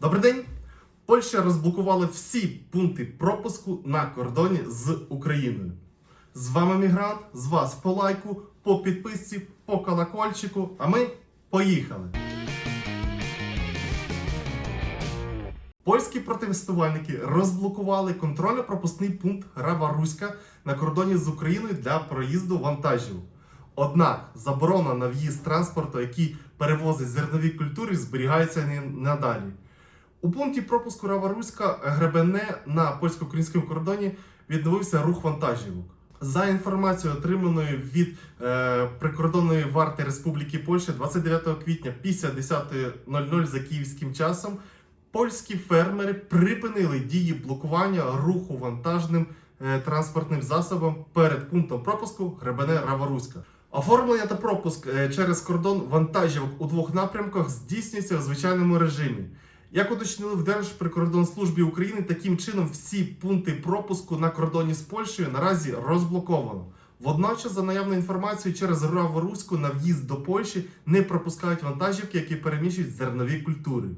Добрий день! Польща розблокувала всі пункти пропуску на кордоні з Україною. З вами мігрант, з вас по лайку, по підписці, по колокольчику. А ми поїхали! Польські протестувальники розблокували контрольно-пропускний пункт Грава-Руська на кордоні з Україною для проїзду вантажів. Однак заборона на в'їзд транспорту, який перевозить зернові культури, зберігається надалі. У пункті пропуску Рава-Руська Гребене на польсько-українському кордоні відновився рух вантажівок. За інформацією, отриманою від е, прикордонної варти Республіки Польща 29 квітня після 10.00 за київським часом, польські фермери припинили дії блокування руху вантажним е, транспортним засобом перед пунктом пропуску Гребене Раваруська. Оформлення та пропуск е, через кордон вантажівок у двох напрямках здійснюється в звичайному режимі. Як уточнили в Держприкордонслужбі України, таким чином всі пункти пропуску на кордоні з Польщею наразі розблоковано. Водночас, за наявною інформацією, через Раворуську на в'їзд до Польщі не пропускають вантажівки, які переміщують зернові культури.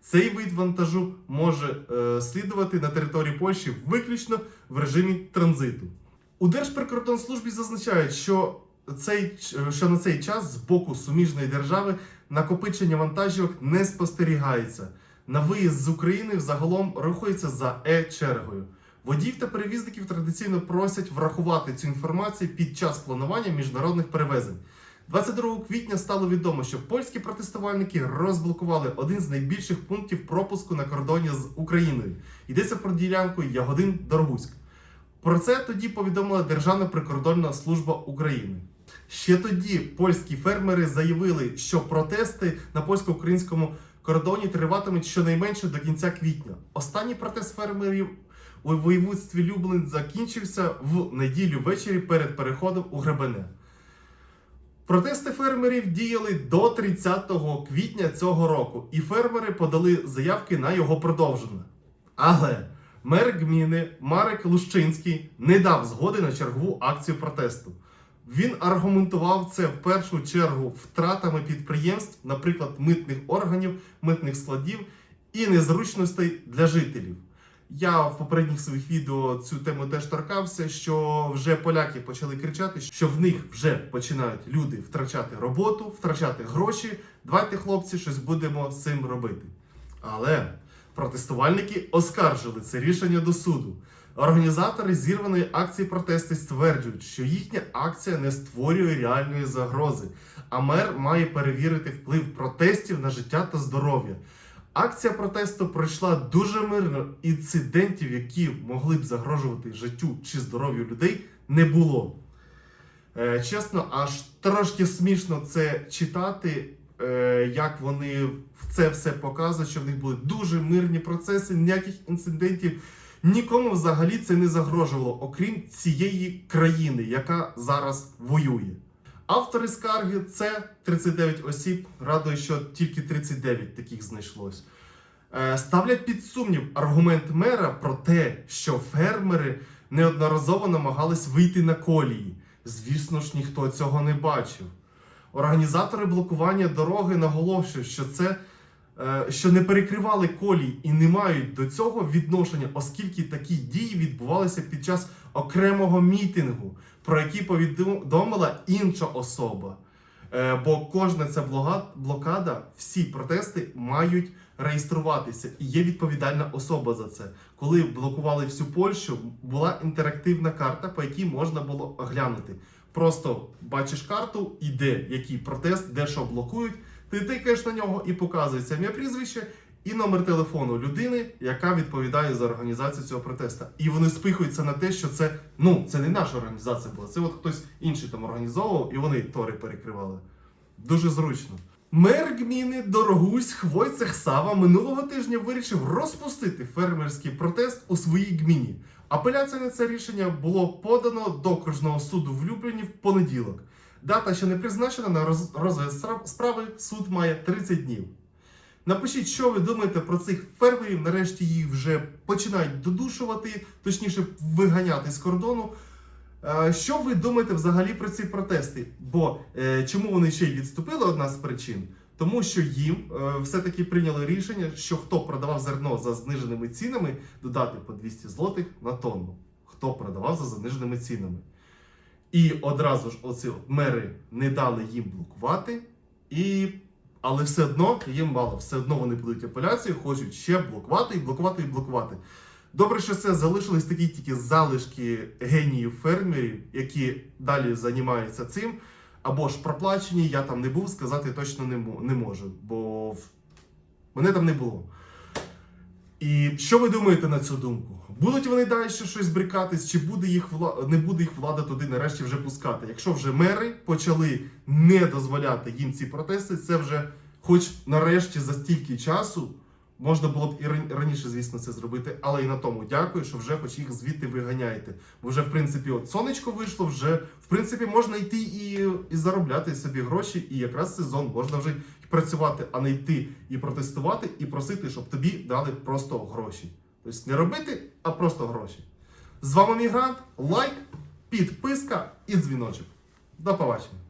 Цей вид вантажу може е, слідувати на території Польщі виключно в режимі транзиту. У Держприкордонслужбі зазначають, що, цей, що на цей час з боку суміжної держави накопичення вантажівок не спостерігається. На виїзд з України взагалом рухається за е-чергою. Водіїв та перевізників традиційно просять врахувати цю інформацію під час планування міжнародних перевезень. 22 квітня стало відомо, що польські протестувальники розблокували один з найбільших пунктів пропуску на кордоні з Україною. Йдеться про ділянку Ягодин Доргуськ. Про це тоді повідомила Державна прикордонна служба України. Ще тоді польські фермери заявили, що протести на польсько-українському кордоні триватимуть щонайменше до кінця квітня. Останній протест фермерів у воєводстві Люблин закінчився в неділю ввечері перед переходом у Гребене. Протести фермерів діяли до 30 квітня цього року, і фермери подали заявки на його продовження. Але мер гміни Марек Лущинський не дав згоди на чергову акцію протесту. Він аргументував це в першу чергу втратами підприємств, наприклад, митних органів, митних складів і незручностей для жителів. Я в попередніх своїх відео цю тему теж торкався, що вже поляки почали кричати, що в них вже починають люди втрачати роботу, втрачати гроші. Давайте, хлопці, щось будемо з цим робити. Але протестувальники оскаржили це рішення до суду. Організатори зірваної акції протесту стверджують, що їхня акція не створює реальної загрози, а мер має перевірити вплив протестів на життя та здоров'я. Акція протесту пройшла дуже мирно. Інцидентів, які могли б загрожувати життю чи здоров'ю людей, не було. Е, чесно, аж трошки смішно це читати, е, як вони це все показують, що в них були дуже мирні процеси, ніяких інцидентів. Нікому взагалі це не загрожувало, окрім цієї країни, яка зараз воює. Автори скарги це 39 осіб. Радує, що тільки 39 таких знайшлось. Е, Ставлять під сумнів аргумент мера про те, що фермери неодноразово намагались вийти на колії. Звісно ж, ніхто цього не бачив. Організатори блокування дороги наголошують, що це що не перекривали колії і не мають до цього відношення, оскільки такі дії відбувалися під час окремого мітингу, про який повідомила інша особа. Е, Бо кожна ця блокада, всі протести мають реєструватися, і є відповідальна особа за це. Коли блокували всю Польщу, була інтерактивна карта, по якій можна було оглянути. Просто бачиш карту, і де який протест, де що блокують. Ти тикаєш на нього і показується ім'я прізвище і номер телефону людини, яка відповідає за організацію цього протесту. І вони спихуються на те, що це ну це не наша організація була. Це от хтось інший там організовував, і вони тори перекривали. Дуже зручно. Мер гміни Дорогусь Войцех Сава минулого тижня вирішив розпустити фермерський протест у своїй гміні. Апеляція на це рішення було подано до окружного суду в Любліні в понеділок. Дата ще не призначена на роз- розгляд справи. Суд має 30 днів. Напишіть, що ви думаєте про цих фермерів. Нарешті їх вже починають додушувати, точніше виганяти з кордону. Е, Що ви думаєте взагалі про ці протести? Бо е, чому вони ще й відступили? Одна з причин. Тому що їм е, все-таки прийняли рішення, що хто продавав зерно за зниженими цінами, додати по 200 злотих на тонну. Хто продавав за заниженими цінами. І одразу ж оці мери не дали їм блокувати, і... але все одно їм мало, все одно вони будуть апеляцію, хочуть ще блокувати і блокувати і блокувати. Добре, що це залишились такі тільки залишки геніїв фермерів, які далі займаються цим. Або ж проплачені, я там не був, сказати точно не, можу, бо мене там не було. І що ви думаєте на цю думку? Будуть вони далі щось брикатись, чи буде їх вла... не буде їх влада туди нарешті вже пускати? Якщо вже мери почали не дозволяти їм ці протести, це вже, хоч нарешті за стільки часу, можна було б і раніше, звісно, це зробити, але і на тому дякую, що вже хоч їх звідти виганяєте. Бо вже, в принципі, от сонечко вийшло, вже в принципі можна йти і, і заробляти собі гроші, і якраз сезон можна вже і працювати, а не йти і протестувати, і просити, щоб тобі дали просто гроші. Тобто не робити, а просто гроші. З вами Мігрант, лайк, підписка і дзвіночок. До побачення.